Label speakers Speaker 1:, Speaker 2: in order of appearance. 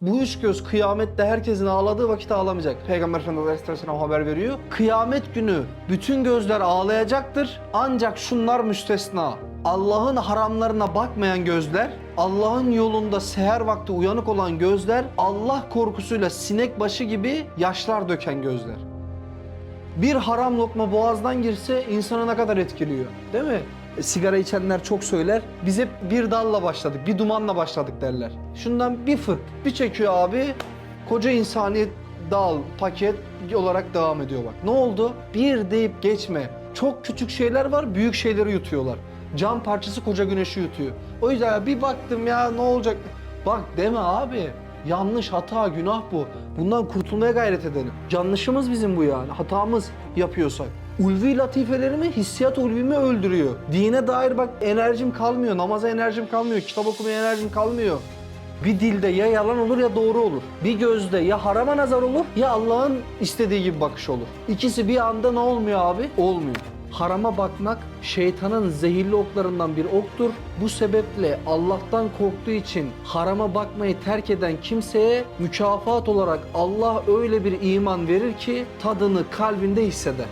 Speaker 1: Bu üç göz kıyamette herkesin ağladığı vakit ağlamayacak. Peygamber Efendimiz Aleyhisselam haber veriyor. Kıyamet günü bütün gözler ağlayacaktır. Ancak şunlar müstesna. Allah'ın haramlarına bakmayan gözler, Allah'ın yolunda seher vakti uyanık olan gözler, Allah korkusuyla sinek başı gibi yaşlar döken gözler. Bir haram lokma boğazdan girse insanı ne kadar etkiliyor. Değil mi? Sigara içenler çok söyler. Biz hep bir dalla başladık, bir dumanla başladık derler. Şundan bir fırt, bir çekiyor abi. Koca insaniyet dal, paket olarak devam ediyor bak. Ne oldu? Bir deyip geçme. Çok küçük şeyler var, büyük şeyleri yutuyorlar. Cam parçası koca güneşi yutuyor. O yüzden bir baktım ya ne olacak? Bak deme abi. Yanlış, hata, günah bu. Bundan kurtulmaya gayret edelim. Yanlışımız bizim bu yani. Hatamız yapıyorsak. Ulvi latifelerimi, hissiyat ulvimi öldürüyor. Dine dair bak enerjim kalmıyor, namaza enerjim kalmıyor, kitap okumaya enerjim kalmıyor. Bir dilde ya yalan olur ya doğru olur. Bir gözde ya harama nazar olur ya Allah'ın istediği gibi bakış olur. İkisi bir anda ne olmuyor abi? Olmuyor. Harama bakmak şeytanın zehirli oklarından bir oktur. Bu sebeple Allah'tan korktuğu için harama bakmayı terk eden kimseye mükafat olarak Allah öyle bir iman verir ki tadını kalbinde hisseder.